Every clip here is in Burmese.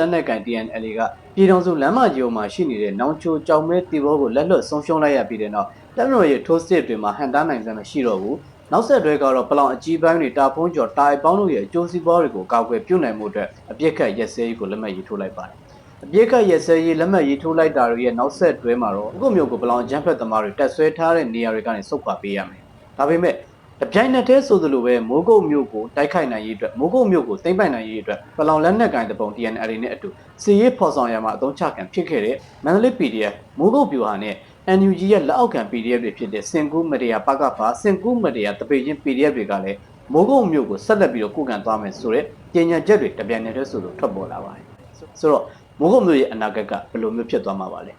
လက်နက်ကင် TNL ကပြည်တော်စုလမ်းမကြီးပေါ်မှာရှိနေတဲ့နောင်ချိုကြောင်မဲတီဘောကိုလက်လွတ်ဆုံးရှုံးလိုက်ရပြီးတဲ့နောက်တပ်မတော်ရဲ့ထိုးစစ်တွေမှာဟန်တားနိုင်စမ်းမရှိတော့ဘူးနောက်ဆက်တွဲကတော့ပလောင်အကြီးပိုင်းတွေတာဖုံးကျော်တာအိပေါင်းတို့ရဲ့အကျိုးစီးပွားတွေကိုကာကွယ်ပြုနိုင်မှုအတွက်အပြစ်ခတ်ရက်စဲရေးကိုလက်မှတ်ရေးထိုးလိုက်ပါတယ်အပြစ်ခတ်ရက်စဲရေးလက်မှတ်ရေးထိုးလိုက်တာတွေရဲ့နောက်ဆက်တွဲမှာတော့အခုမျိုးကိုပလောင်ကျန်းဖက်သမားတွေတက်ဆွဲထားတဲ့နေရာတွေကနေဆုတ်ခွာပေးရမယ်ဒါပေမဲ့ တပြိုင်နက်တည်းဆိုသလိုပဲမိုးကုတ်မြို့ကိုတိုက်ခိုက်နိုင်ရေးအတွက်မိုးကုတ်မြို့ကိုသိမ်းပိုက်နိုင်ရေးအတွက်ပလောင်လက်နက်ကင်တပုံ TNL နဲ့အတူစီရေးဖော်ဆောင်ရမှာအသုံးချခံဖြစ်ခဲ့တဲ့မန္တလေး PDF မိုးကုတ်ပြူဟာနဲ့ NUG ရဲ့လက်အောက်ခံ PDF တွေဖြစ်တဲ့စင်ကူးမတေယာပကဖာစင်ကူးမတေယာတပေချင်း PDF တွေကလည်းမိုးကုတ်မြို့ကိုဆက်လက်ပြီးတော့ကုကန်သွားမယ်ဆိုတော့ကြေညာချက်တွေတပြိုင်နက်တည်းဆိုလို့ထွက်ပေါ်လာပါတယ်ဆိုတော့မိုးကုတ်မြို့ရဲ့အနာဂတ်ကဘယ်လိုမျိုးဖြစ်သွားမှာပါလဲ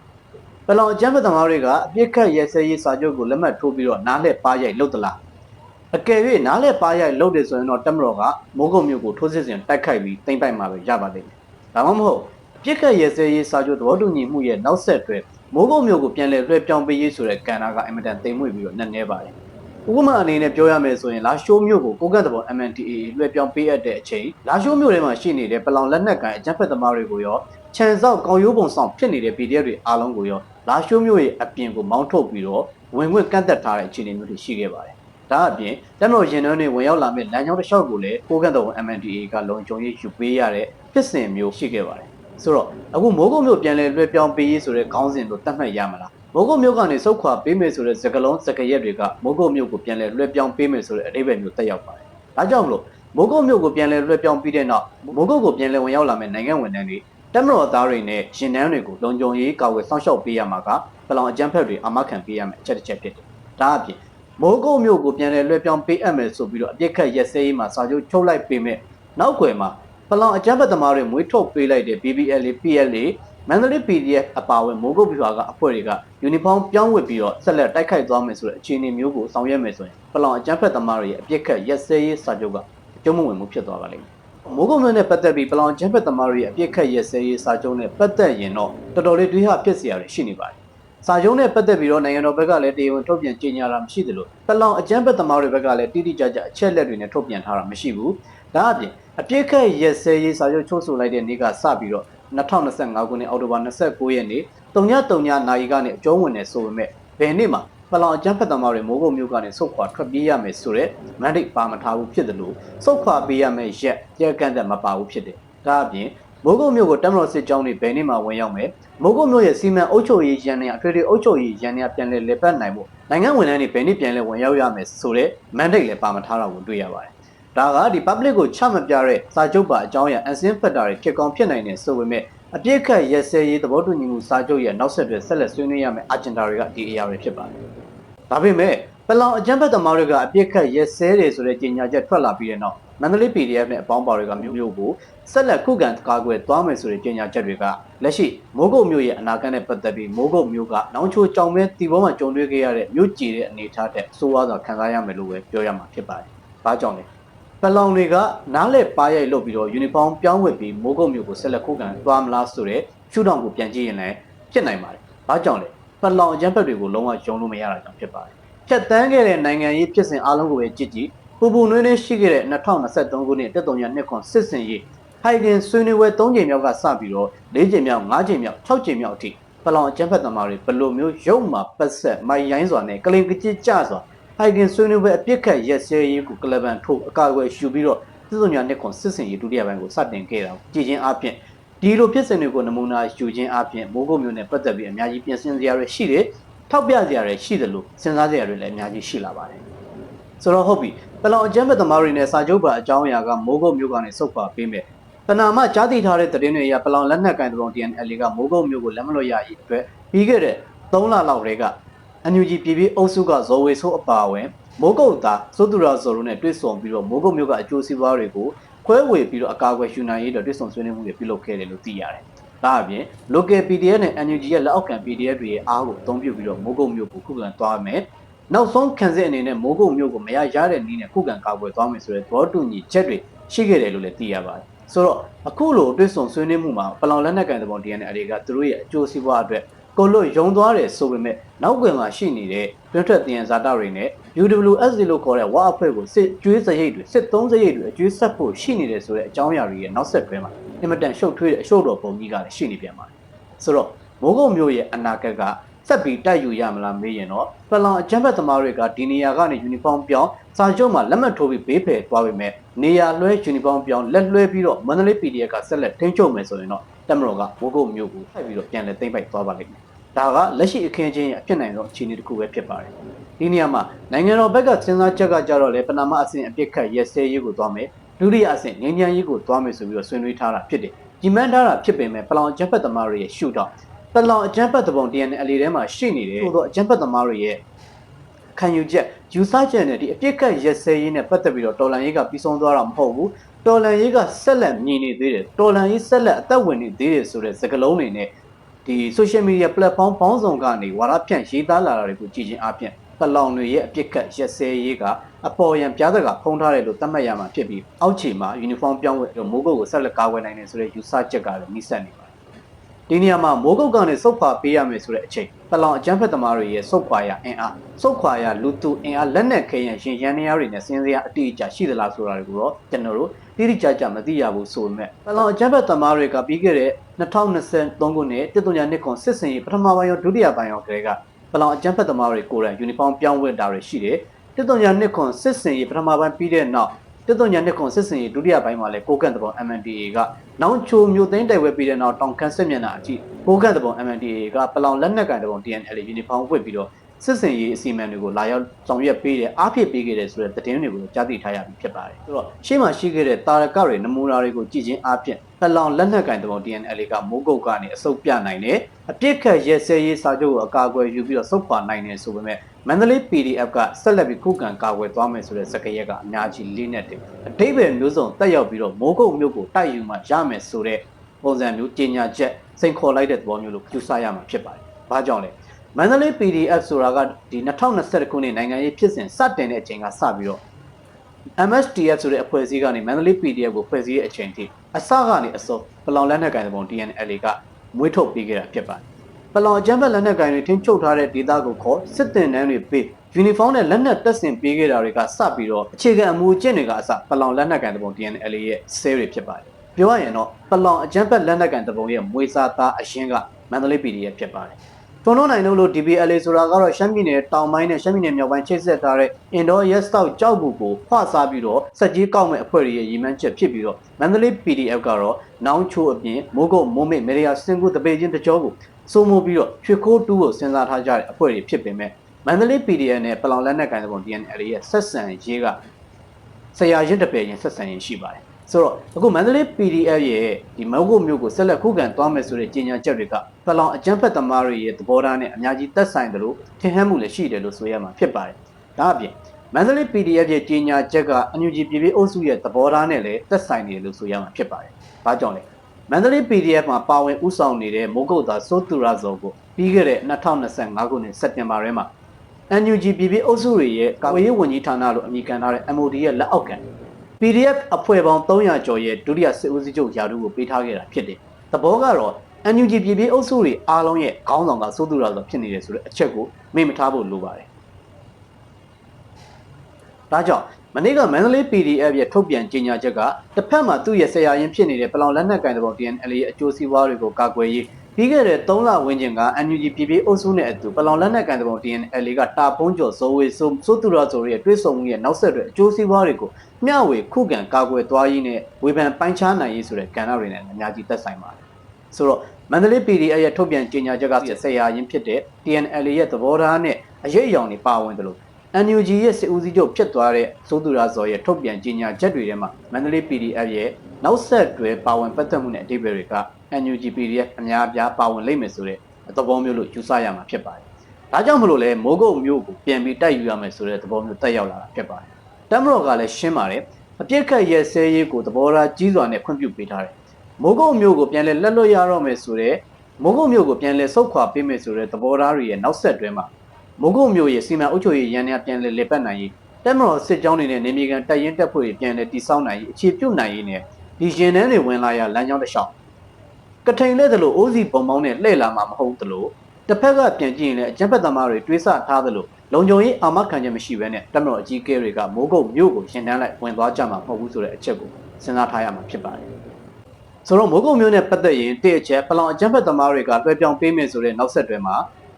ပလောင်အကြမ်းဖက်သမားတွေကအပြစ်ခတ်ရဲစဲရေးစာချုပ်ကိုလက်မှတ်ထိုးပြီးတော့နားလှည့်ပါရိုက်လုတ်တလား အကယ်၍နားလှည့်ပါရိုက်လုတ်တယ်ဆိုရင်တော့တက်မတော်ကမိုးကုတ်မြို့ကိုထိုးစစ်ဆင်တိုက်ခိုက်ပြီးတင်ပိုက်မှာပဲရပါလိမ့်မယ်ဒါမှမဟုတ်ပြစ်ခတ်ရဲစဲရေးစာချုပ်သဘောတူညီမှုရဲ့နောက်ဆက်တွဲမိုးကုတ်မြို့ကိုပြန်လည်လွှဲပြောင်းပေးရေးဆိုတဲ့ကဏ္ဍကအင်မတန်တိမ်မွေ့ပြီးတော့နက်နဲပါတယ်။ဥပမာအနေနဲ့ပြောရမယ်ဆိုရင်လာရှိုးမြို့ကိုကိုကတ်တဘော MNTA လွှဲပြောင်းပေးအပ်တဲ့အချိန်လာရှိုးမြို့ထဲမှာရှိနေတဲ့ပလောင်လက်နက်ကန်အကြမ်းဖက်သမားတွေကိုရောခြံစောက်ကောင်ရိုးပုံဆောင်ဖြစ်နေတဲ့ PDF တွေအားလုံးကိုရောလာရှိုးမြို့ရဲ့အပြင်ကိုမောင်းထုတ်ပြီးတော့ဝင်ဝင်ကန့်သက်ထားတဲ့အခြေအနေမျိုးတွေရှိခဲ့ပါတယ်။ ဒါအပြင်တက်မတော်ရင်နှန်းတွေဝင်ရောက်လာမဲ့လမ်းကြောင်းတစ်လျှောက်ကိုလည်းကိုကတ်တဘော MNTA ကလုံခြုံရေးယူပေးရတဲ့ဖြစ်စဉ်မျိုးရှိခဲ့ပါတယ်။ဆိုတော့အခုမိုးကုတ်မြို့ပြန်လဲလွှဲပြောင်းပေးရေးဆိုတဲ့ခေါင်းစဉ်ကိုတတ်မှတ်ရမလားမိုးကုတ်မြို့ကနေစုတ်ခွာပေးမယ်ဆိုတဲ့စကလုံးစကရက်တွေကမိုးကုတ်မြို့ကိုပြန်လဲလွှဲပြောင်းပေးမယ်ဆိုတဲ့အဓိပ္ပာယ်မျိုးတက်ရောက်ပါတယ်။ဒါကြောင့်မလို့မိုးကုတ်မြို့ကိုပြန်လဲလွှဲပြောင်းပြီးတဲ့နောက်မိုးကုတ်ကိုပြန်လဲဝင်ရောက်လာမဲ့နိုင်ငံဝန်ထမ်းတွေတက်မတော်သားတွေနဲ့ရင်နှန်းတွေကိုလုံခြုံရေးကာဝယ်စောင့်ရှောက်ပေးရမှာကပလောင်အကြမ်းဖက်တွေအမခံပေးရမယ်အချက်တစ်ချက်ဖြစ်တယ်။ဒါအပြင် မိုးကုတ်မြို့ကိုပြန်လဲလွှဲပြောင်းပေးအပ်မယ်ဆိုပြီးတော့အပြစ်ခတ်ရက်စဲရေးမှာစာချုပ်ချုပ်လိုက်ပေးမယ်။နောက်ွယ်မှာပလောင်အကြမ်းဖက်သမားတွေမွေးထုတ်ပေးလိုက်တဲ့ BBL PLA မန္တလေး PDF အပါအဝင်မိုးကုတ်ပြွာကအဖွဲ့တွေကယူနီဖောင်းပြောင်းဝတ်ပြီးတော့ဆက်လက်တိုက်ခိုက်သွားမယ်ဆိုတဲ့အခြေအနေမျိုးကိုဆောင်ရွက်မယ်ဆိုရင်ပလောင်အကြမ်းဖက်သမားတွေရဲ့အပြစ်ခတ်ရက်စဲရေးစာချုပ်ကအကျုံးမဝင်မှုဖြစ်သွားပါလိမ့်မယ်။မိုးကုတ်မြို့နဲ့ပတ်သက်ပြီးပလောင်အကြမ်းဖက်သမားတွေရဲ့အပြစ်ခတ်ရက်စဲရေးစာချုပ်နဲ့ပတ်သက်ရင်တော့တော်တော်လေးတွေးဟဖြစ်စရာတွေရှိနေပါတယ်။ စာချုပ်နဲ့ပတ်သက်ပြီးတော့နိုင်ငံတော်ဘက်ကလည်းတရားဝင်ထုတ်ပြန်ကြေညာတာမရှိသလိုပလောင်အကြမ်းဖက်သမားတွေဘက်ကလည်းတိတိကျကျအချက်လက်တွေနဲ့ထုတ်ပြန်ထားတာမရှိဘူး။ဒါအပြင်အပြစ်ခတ်ရက်စဲရေးစာချုပ်ချုပ်ဆိုလိုက်တဲ့နေ့ကစပြီးတော့2025ခုနှစ်အောက်တိုဘာ29ရက်နေ့တုံညတုံညနိုင်ကနေအကျုံးဝင်နေဆိုပေမဲ့ဘယ်နေ့မှာပလောင်အကျန်းဖက်သမားတွေမိုးကုတ်မြို့ကနေဆုတ်ခွာထွက်ပြေးရမယ်ဆိုတော့မန်ဒိတ်ပါမထားဘူးဖြစ်တယ်လို့ဆုတ်ခွာပေးရမယ်ရက်ကြက်ကန့်သက်မပါဘူးဖြစ်တယ်ဒါအပြင် မိုးကုတ်မြို့ကိုတမတော်စစ်ကြောင်းတွေဘယ်နေ့မှဝင်ရောက်မယ်မိုးကုတ်မြို့ရဲ့စီမံအုပ်ချုပ်ရေးရန်နေအထွေထွေအုပ်ချုပ်ရေးရန်နေပြန်လဲလက်ပတ်နိုင်ဖို့နိုင်ငံဝန်ထမ်းတွေဘယ်နေ့ပြန်လဲဝင်ရောက်ရမယ်ဆိုတော့မန်ဒိတ်လည်းပါမထားတာကိုတွေ့ရပါတယ်ဒါကဒီ public ကိုချမပြတဲ့စာချုပ်ပါအကြောင်းအရာ unseen factor တွေဖြစ်ကောင်းဖြစ်နိုင်တယ်ဆိုပေမဲ့အပြစ်ခတ်ရက်စဲရေးသဘောတူညီမှုစာချုပ်ရဲ့နောက်ဆက်တွဲဆက်လက်ဆွေးနွေးရမယ့် agenda တွေကဒီအရာတွေဖြစ်ပါတယ်။ဒါပေမဲ့ပလောင်အကြမ်းဖက်သမားတွေကအပြစ်ခတ်ရက်စဲတယ်ဆိုတဲ့ကြေညာချက်ထွက်လာပြီးတဲ့နောက်မန္တလေး PDF နဲ့အပေါင်းပါတွေကမြို့မြို့ကို ဆက်လက်ခုခံကာကွယ်သွားမယ်ဆိုတဲ့ကြေညာချက်တွေကလက်ရှိမိုးကုတ်မြို့ရဲ့အနာဂတ်နဲ့ပတ်သက်ပြီးမိုးကုတ်မြို့ကနောင်ချိုကြောင်မဲတီဘောမှာကြုံတွေ့ခဲ့ရတဲ့မြို့ကြည်တဲ့အနေအထားတဲ့စိုးဝါးစွာခံစားရမယ်လို့ပဲပြောရမှာဖြစ်ပါတယ်။ဘာကြောင့်လဲပလောင်တွေကနားလက်ပါရိုက်လုပ်ပြီးတော့ယူနီဖောင်းပြောင်းဝတ်ပြီးမိုးကုတ်မြို့ကိုဆက်လက်ခုခံသွားမလားဆိုတဲ့ရှုထောင့်ကိုပြန်ကြည့်ရင်လည်းဖြစ်နိုင်ပါတယ်။ဘာကြောင့်လဲပလောင်အကြမ်းဖက်တွေကိုလုံးဝယုံလို့မရတာကြောင့်ဖြစ်ပါတယ်။ဖြတ်တန်းခဲ့တဲ့နိုင်ငံရေးဖြစ်စဉ်အားလုံးကိုပဲကြည့်ကြည့်ပူပူနွေးနွေးရှိခဲ့တဲ့2023ခုနှစ်တက်တုံရနှစ်ခွန်စစ်စင်ရေး ဟိုင်ဂင်ဆွေးနွေးပွဲ3ချိန်မြောက်ကစပြီးတော့4ချိန်မြောက်5ချိန်မြောက်6ချိန်မြောက်အထိပလောင်အကြမ်းဖက်သမားတွေဘယ်လိုမျိုးရုပ်မှာပတ်ဆက်မိုင်ရိုင်းစွာနဲ့ကလင်ကကြစ်ကြစွာဟိုင်ဂင်ဆွေးနွေးပွဲအပြစ်ခတ်ရက်စဲရေးကိုကလဗန်ထုတ်အကာအကွယ်ယူပြီးတော့စစ်စုံညာနှစ်ခွန်စစ်စင်ရေးဒုတိယပိုင်းကိုစတင်ခဲ့တာကြည်ချင်းအပြင်ဒီလိုဖြစ်စဉ်တွေကိုနမူနာယူခြင်းအပြင်မိုးကုတ်မျိုးနဲ့ပတ်သက်ပြီးအများကြီးပြင်ဆင်စရာတွေရှိတယ်ထောက်ပြစရာတွေရှိတယ်လို့စဉ်းစားစရာတွေလည်းအများကြီးရှိလာပါတယ်ဆိုတော့ဟုတ်ပြီပလောင်အကျမ်းဖက်သမားတွေနဲ့စာချုပ်ပါအကြောင်းအရာကမိုးကုတ်မျိုးကနေစုပ်ပါပေးမယ် ပနာမကြားသိထားတဲ့သတင်းတွေအရပလောင်လက်နက်ကန်တုံ TNL ကမိုးကုတ်မျိုးကိုလက်မလွတ်ရရေးအတွက်ပြီးခဲ့တဲ့3လလောက်တည်းကအန်ယူဂျီပြည်ပြည်အုပ်စုကဇော်ဝေဆိုးအပါအဝင်မိုးကုတ်သားစိုးသူရဇော်တို့နဲ့တွေ့ဆုံပြီးတော့မိုးကုတ်မျိုးကအကျိုးစီးပွားတွေကိုခွဲဝေပြီးတော့အကာအကွယ်ယူနိုင်ရေးအတွက်တွေ့ဆုံဆွေးနွေးမှုတွေပြုလုပ်ခဲ့တယ်လို့သိရတယ်။ဒါအပြင် local PDF နဲ့ NUG ရဲ့လက်အောက်ခံ PDF တွေရဲ့အားကိုအသုံးပြုပြီးတော့မိုးကုတ်မျိုးကိုခုခံသွားမယ်။နောက်ဆုံးခံစစ်အနေနဲ့မိုးကုတ်မျိုးကိုမရရတဲ့နည်းနဲ့ခုခံကာကွယ်သွားမယ်ဆိုတဲ့သဘောတူညီချက်တွေရှိခဲ့တယ်လို့လည်းသိရပါတယ်။ ဆိုတော့အခုလိုတွေ့ဆုံဆွေးနွေးမှုမှာပလောင်လက်နက်ကန်တဲ့ပုံ DNA တွေကသူတို့ရဲ့အကျိုးစီးပွားအတွက်ကိုလို့ယုံသွားတယ်ဆိုပေမဲ့နောက်ကွယ်မှာရှိနေတဲ့တွင်းထွက်တင်ရဇာတာတွေနဲ့ UWSD လို့ခေါ်တဲ့ဝါအဖွဲ့ကိုစစ်ကျွေးစရိတ်တွေစစ်သုံးစရိတ်တွေအကျွေးဆက်ဖို့ရှိနေတယ်ဆိုတဲ့အကြောင်းအရာတွေရဲ့နောက်ဆက်တွဲမှာအင်မတန်ရှုပ်ထွေးတဲ့အရှုပ်တော်ပုံကြီးကလည်းရှိနေပြန်ပါတယ်ဆိုတော့မိုးကုတ်မျိုးရဲ့အနာဂတ်က ဆက်ပြီးတိုက်ယူရမလားမေးရင်တော့ပလောင်အကြမ်းဖက်သမားတွေကဒီနေရာကနေယူနီဖောင်းပြောင်းစာချုပ်မှာလက်မှတ်ထိုးပြီးဘေးဖယ်သွားပေမဲ့နေရာလွှဲယူနီဖောင်းပြောင်းလက်လွှဲပြီးတော့မန္တလေး PDF ကဆက်လက်ထိန်းချုပ်မယ်ဆိုရင်တော့တက်မတော်ကမိုးကုတ်မျိုးကိုထိုက်ပြီးတော့ပြန်လည်သိမ့်ပိုက်သွားပါလိမ့်မယ်ဒါကလက်ရှိအခင်းချင်းရဲ့အဖြစ်နိုင်သောအခြေအနေတစ်ခုပဲဖြစ်ပါတယ်ဒီနေရာမှာနိုင်ငံတော်ဘက်ကစဉ်းစားချက်ကကြတော့လေပနာမအဆင့်အပြစ်ခတ်ရဲစဲရေးကိုသွားမယ်ဒုတိယအဆင့်ငင်းချမ်းရေးကိုသွားမယ်ဆိုပြီးတော့ဆွေးနွေးထားတာဖြစ်တယ်ဒီမှန်းထားတာဖြစ်ပေမဲ့ပလောင်အကြမ်းဖက်သမားတွေရဲ့ရှုတော့ ပလောင်အကြမ်းဖက်သဘော DNA ထဲမှာရှိနေတယ်သို့သောအကြမ်းဖက်သမားတွေရဲ့ခံယူချက်ယူဆချက်နဲ့ဒီအပြစ်ကတ်ရက်စဲရေးနဲ့ပတ်သက်ပြီးတော့တော်လန်ရေးကပြီးဆုံးသွားတာမဟုတ်ဘူးတော်လန်ရေးကဆက်လက်မြည်နေသေးတယ်တော်လန်ရေးဆက်လက်အသက်ဝင်နေသေးတယ်ဆိုတဲ့စကားလုံးတွေနဲ့ဒီ social media platform ပေါင်းစုံကနေဝါဒဖြန့်ရေးသားလာတာတွေကိုကြည်ချင်းအပြင်ပလောင်တွေရဲ့အပြစ်ကတ်ရက်စဲရေးကအပေါ်ယံပြားစကဖုံးထားတယ်လို့သတ်မှတ်ရမှာဖြစ်ပြီးအောက်ခြေမှာ uniform ပြောင်းဝဲမိုးကုတ်ကိုဆက်လက်ကာဝယ်နိုင်တယ်ဆိုတဲ့ယူဆချက်ကလည်းနှိစက်နေပါတယ် ဒီနေရာမှာမိုးကုတ်ကနေစုတ်ခွာပေးရမယ်ဆိုတဲ့အချိန်ပလောင်အကြမ်းဖက်သမားတွေရဲ့စုတ်ခွာရအင်အားစုတ်ခွာရလူသူအင်အားလက်နက်ခဲယံရှင်ရန်နေရတွေနဲ့စင်းစရာအတိအကျရှိသလားဆိုတာတွေကိုတော့ကျွန်တော်တို့တိတိကျကျမသိရဘူးဆိုပေမဲ့ပလောင်အကြမ်းဖက်သမားတွေကပြီးခဲ့တဲ့2023ခုနှစ်တစ်တုညာနှစ်ခွန်စစ်စင်ရေးပထမပိုင်းရောဒုတိယပိုင်းရောကလေးကပလောင်အကြမ်းဖက်သမားတွေကိုယ်တိုင်ယူနီဖောင်းပြောင်းဝတ်တာတွေရှိတယ်တစ်တုညာနှစ်ခွန်စစ်စင်ရေးပထမပိုင်းပြီးတဲ့နောက် တစ်တုညာနှစ်ခွန်စစ်စင်ရေးဒုတိယပိုင်းမှာလည်းကိုကန့်တဘော MNDA ကနောင်ချိုမျိုးသိန်းတိုက်ဝဲပြီးတဲ့နောက်တောင်ခမ်းစစ်မျက်နှာအထိကိုကန့်တဘော MNDA ကပလောင်လက်နက်ကန်တဘော TNL ယူနီဖောင်းဝတ်ပြီးတော့စစ်စင်ရေးအစီအမံတွေကိုလာရောက်ဆောင်ရွက်ပေးတယ်အားဖြစ်ပေးခဲ့တယ်ဆိုတဲ့သတင်းတွေကိုကြားသိထားရပြီဖြစ်ပါတယ်ဆိုတော့ရှေ့မှာရှိခဲ့တဲ့တာရကတွေနမူနာတွေကိုကြည့်ချင်းအားဖြင့်ပလောင်လက်နက်ကန်တဘော TNL ကမိုးကုတ်ကနေအစုပ်ပြနိုင်တယ်အပြစ်ခတ်ရဲစဲရေးစာချုပ်ကိုအကာအကွယ်ယူပြီးတော့စုပ်ခွာနိုင်တယ်ဆိုပေမဲ့ မန္တလေး PDF ကဆက်လက်ပြီးခုခံကာကွယ်သွားမယ်ဆိုတဲ့စကားရက်ကအများကြီးလေးနဲ့တင်အတိတ်ပဲမျိုးစုံတက်ရောက်ပြီးတော့မိုးကုတ်မျိုးကိုတိုက်ယူမှရမယ်ဆိုတဲ့ပုံစံမျိုးကြီးညာချက်စိန်ခေါ်လိုက်တဲ့သဘောမျိုးလို့ယူဆရမှာဖြစ်ပါတယ်။ဘာကြောင့်လဲမန္တလေး PDF ဆိုတာကဒီ2021ခုနှစ်နိုင်ငံရေးဖြစ်စဉ်စတင်တဲ့အချိန်ကစပြီးတော့ MSTF ဆိုတဲ့အဖွဲ့အစည်းကနေမန္တလေး PDF ကိုဖွဲ့စည်းတဲ့အချိန်ထိအစကနေအစောပလောင်လက်နက်ကိုင်တဲ့ပုံ DNL ကမွေးထုတ်ပေးခဲ့တာဖြစ်ပါတယ်။ ပလောင်အကြမ်းဖက်လက်နက်ကိုင်တွေထင်းချုပ်ထားတဲ့ဒေသကိုခေါ်စစ်တင်တန်းတွေပေးယူနီဖောင်းနဲ့လက်နက်တပ်ဆင်ပေးခဲ့တာတွေကစပြီးတော့အခြေခံအမူအကျင့်တွေကအစပလောင်လက်နက်ကိုင်တဲ့ပုံ DNL ရဲ့ဆဲတွေဖြစ်ပါတယ်။ပြောရရင်တော့ပလောင်အကြမ်းဖက်လက်နက်ကိုင်တဲ့ပုံရဲ့မွေးစားသားအရင်ကမန္တလေး PDF ဖြစ်ပါတယ်။တွန်းတွန်းနိုင်လို့ DBLA ဆိုတာကတော့ရှမ်းပြည်နယ်တောင်ပိုင်းနဲ့ရှမ်းပြည်နယ်မြောက်ပိုင်းချိတ်ဆက်ထားတဲ့အင်ဒိုရက်စတောက်ကြောက်ဘူးကိုဖွာစားပြီးတော့စက်ကြီးကောက်မဲ့အဖွဲ့တွေရဲ့ရည်မှန်းချက်ဖြစ်ပြီးတော့မန္တလေး PDF ကတော့နောင်ချိုအပြင်မိုးကုတ်မိုးမိတ်မေရီယာစင်ကူတပေချင်းတကြောကို စိုးမိုးပြီးတော့ရွှေခိုးတူးကိုစဉ်းစားထားကြတဲ့အဖွဲ့တွေဖြစ်ပေမဲ့မန္တလေး PDF နဲ့ပလောင်လက်နက်ကိုင်တဲ့ပုံ DNL ရဲ့ဆက်ဆံရေးကဆရာရင်းတပယ်ချင်းဆက်ဆံရေးရှိပါတယ်ဆိုတော့အခုမန္တလေး PDF ရဲ့ဒီမဟုတ်မျိုးကိုဆက်လက်ခုခံသွားမယ်ဆိုတဲ့ကြေညာချက်တွေကပလောင်အကြမ်းဖက်သမားတွေရဲ့သဘောထားနဲ့အများကြီးသက်ဆိုင်တယ်လို့ထင်ဟမှုလည်းရှိတယ်လို့ဆိုရမှာဖြစ်ပါတယ်။ဒါအပြင်မန္တလေး PDF ရဲ့ကြေညာချက်ကအန်ယူဂျီပြည်ပြည်အုပ်စုရဲ့သဘောထားနဲ့လည်းသက်ဆိုင်တယ်လို့ဆိုရမှာဖြစ်ပါတယ်။ဘာကြောင့်လဲ မန္တလေး PDF မှာပါဝင်ဥဆောင်နေတဲ့မိုးကုတ်သားစိုးသူရဇော်ကိုပြီးခဲ့တဲ့2025ခုနှစ်စက်တင်ဘာထဲမှာ NUG ပြည်ပြည်အုပ်စုတွေရဲ့ကာကွယ်ရေးဝန်ကြီးဌာနလို့အမည်ခံထားတဲ့ MOD ရဲ့လက်အောက်ခံ PDF အဖွဲ့ပေါင်း300ကျော်ရဲ့ဒုတိယစစ်ဦးစီးချုပ်ယာဒူကိုပေးထားခဲ့တာဖြစ်တယ်။သဘောကတော့ NUG ပြည်ပြည်အုပ်စုတွေအားလုံးရဲ့ခေါင်းဆောင်ကစိုးသူရဆိုဖြစ်နေတယ်ဆိုတဲ့အချက်ကိုမေ့မထားဖို့လိုပါတယ်။ဒါကြောင့် မနေ့ကမန္တလေး PDF ရဲ့ထုတ်ပြန်ကြေညာချက်ကတစ်ဖက်မှာသူ့ရဲ့ဆရာရင်ဖြစ်နေတဲ့ပလောင်လက်နက်ကင်တဲ့ပုံ TNL ရဲ့အကျိုးစီးပွားတွေကိုကာကွယ်ရေးပြီးခဲ့တဲ့3လဝန်းကျင်က NUG ပြည်ပြည်အုပ်စုနဲ့အတူပလောင်လက်နက်ကန်တဲ့ပုံ TNL ကတာဖုံးကျော်ဇိုးဝေးစိုးစိုးသူရဆိုရဲ့တွဲဆုံမှုရဲ့နောက်ဆက်တွဲအကျိုးစီးပွားတွေကိုမျှဝေခုခံကာကွယ်သွားရေးနဲ့ဝေဖန်ပိုင်းခြားနိုင်ရေးဆိုတဲ့ကဏ္ဍတွေနဲ့အများကြီးသက်ဆိုင်ပါတယ်ဆိုတော့မန္တလေး PDF ရဲ့ထုတ်ပြန်ကြေညာချက်ကဆရာရင်းဖြစ်တဲ့ TNL ရဲ့သဘောထားနဲ့အရေးအယောင်တွေပါဝင်တယ်လို့ NUG ရဲ့စစ်ဦးစီးချုပ်ဖြစ်သွားတဲ့စိုးသူရဇော်ရဲ့ထုတ်ပြန်ကြေညာချက်တွေထဲမှာမန္တလေး PDF ရဲ့နောက်ဆက်တွဲပါဝင်ပတ်သက်မှုနဲ့အဓိပ္ပာယ်တွေက NUG PDF အများအပြားပါဝင်လိမ့်မယ်ဆိုတဲ့သဘောမျိုးလို့ယူဆရမှာဖြစ်ပါတယ်။ဒါကြောင့်မလို့လဲမိုးကုတ်မျိုးကိုပြန်ပြီးတိုက်ယူရမယ်ဆိုတဲ့သဘောမျိုးတက်ရောက်လာတာဖြစ်ပါတယ်။တမတော်ကလည်းရှင်းပါတယ်။အပြစ်ခတ်ရဲဆဲရေးကိုသဘောထားကြီးစွာနဲ့ခွင့်ပြုပေးထားတယ်။မိုးကုတ်မျိုးကိုပြန်လဲလက်လွတ်ရတော့မယ်ဆိုတဲ့မိုးကုတ်မျိုးကိုပြန်လဲဆုတ်ခွာပေးမယ်ဆိုတဲ့သဘောထားတွေရဲ့နောက်ဆက်တွဲမှာ မိုးကုတ်မျိုးရဲ့စီမံအုပ်ချုပ်ရေးရန်ရပြန်လဲလေပတ်နိုင်ရေးတက်မတော်စစ်ကြောင်းတွေနဲ့နေမြေကန်တပ်ရင်းတပ်ဖွဲ့တွေပြန်လဲတည်ဆောက်နိုင်ရေးအခြေပြုနိုင်ရေးနဲ့ဒီရင်နှန်းတွေဝင်လာရလမ်းကြောင်းတစ်လျှောက်ကထိန်လဲသလိုအိုးစီပုံပေါင်းနဲ့လှည့်လာမှာမဟုတ်သလိုတစ်ဖက်ကပြန်ကြည့်ရင်လည်းအကြမ်းဖက်သမားတွေတွေးဆထားသလိုလုံခြုံရေးအာမခံချက်မရှိဘဲနဲ့တပ်မတော်အကြီးအကဲတွေကမိုးကုတ်မြို့ကိုရှင်တန်းလိုက်ဝင်သွားကြမှာမဟုတ်ဘူးဆိုတဲ့အချက်ကိုစဉ်းစားထားရမှာဖြစ်ပါတယ်ဆိုတော့မိုးကုတ်မြို့နဲ့ပတ်သက်ရင်တစ်အချက်ပလောင်အကြမ်းဖက်သမားတွေကလွှဲပြောင်းပေးမယ်ဆိုတဲ့နောက်ဆက်တွဲမှာ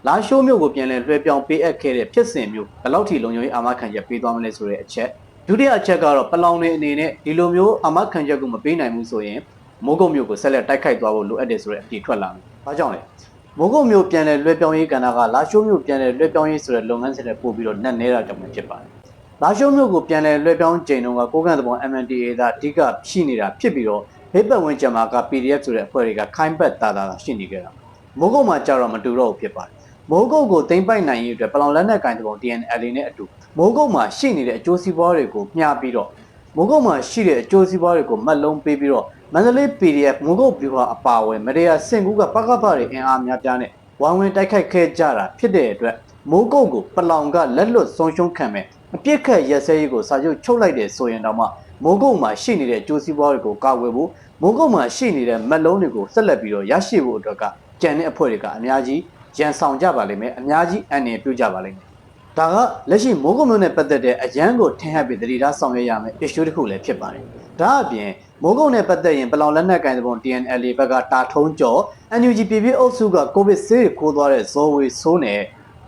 လာရှိုးမြို့ကိုပြန်လည်လွှဲပြောင်းပေးအပ်ခဲ့တဲ့ဖြစ်စဉ်မျိုးဘယ်လောက်ထိလုံခြုံရေးအာမခံချက်ပေးသွားမလဲဆိုတဲ့အချက်ဒုတိယအချက်ကတော့ပလောင်တွေအနေနဲ့ဒီလိုမျိုးအာမခံချက်ကိုမပေးနိုင်ဘူးဆိုရင်မိုးကုတ်မြို့ကိုဆက်လက်တိုက်ခိုက်သွားဖို့လိုအပ်တယ်ဆိုတဲ့အဖြေထွက်လာမယ်။ဘာကြောင့်လဲ။မိုးကုတ်မြို့ပြန်လည်လွှဲပြောင်းရေးကဏ္ဍကလာရှိုးမြို့ပြန်လည်လွှဲပြောင်းရေးဆိုတဲ့လုပ်ငန်းစဉ်တွေပို့ပြီးတော့နှက်နေတာကြောင့်ပဲဖြစ်ပါတယ်။လာရှိုးမြို့ကိုပြန်လည်လွှဲပြောင်းချိန်တုန်းကကိုကန့်သဘော MNDA သာအဓိကရှိနေတာဖြစ်ပြီးတော့ဟိပတ်ဝင်ကြမှာက PDF ဆိုတဲ့အဖွဲ့တွေကခိုင်းပတ်တာတာရှိနေကြတာ။မိုးကုတ်မှာကြတော့မတူတော့ဘူးဖြစ်ပါတယ်။ မိုးကုတ်ကိုသိမ့်ပိုက်နိုင်ရေးအတွက်ပလောင်လက်နက်ကင်တပုံ DNL နဲ့အတူမိုးကုတ်မှာရှိနေတဲ့အကျိုးစီးပွားတွေကိုမျှပြီးတော့မိုးကုတ်မှာရှိတဲ့အကျိုးစီးပွားတွေကိုမှတ်လုံးပေးပြီးတော့မန္တလေး PDF မိုးကုတ်ဗျူဟာအပါအဝင်မရေယာစင်ကူးကပကပတွေအင်အားများပြားနဲ့ဝိုင်းဝန်းတိုက်ခိုက်ခဲ့ကြတာဖြစ်တဲ့အတွက်မိုးကုတ်ကိုပလောင်ကလက်လွတ်ဆုံးရှုံးခံမဲ့အပြစ်ခတ်ရက်စဲရေးကိုစာချုပ်ချုပ်လိုက်တယ်ဆိုရင်တော့မှမိုးကုတ်မှာရှိနေတဲ့အကျိုးစီးပွားတွေကိုကာကွယ်ဖို့မိုးကုတ်မှာရှိနေတဲ့မက်လုံးတွေကိုဆက်လက်ပြီးတော့ရရှိဖို့အတွက်ကကြံတဲ့အဖွဲ့တွေကအများကြီး ရန်ဆောင်ကြပါလိမ့်မယ်အများကြီးအန်နေပြုကြပါလိမ့်မယ်ဒါကလက်ရှိမိုးကုတ်မြို့နဲ့ပတ်သက်တဲ့အရန်ကိုထင်ဟပ်ပြီးတတိထားဆောင်ရွက်ရမယ် issue တစ်ခုလည်းဖြစ်ပါတယ်ဒါအပြင်မိုးကုတ်နဲ့ပတ်သက်ရင်ပလောင်လက်နက်ကင်တဲ့ပုံ TNL ဘက်ကတာထုံးကျော် NUG ပြည်ပြည်အုပ်စုကကိုဗစ်ဆေးကိုသွားတဲ့ဇော်ဝေဆိုးနဲ့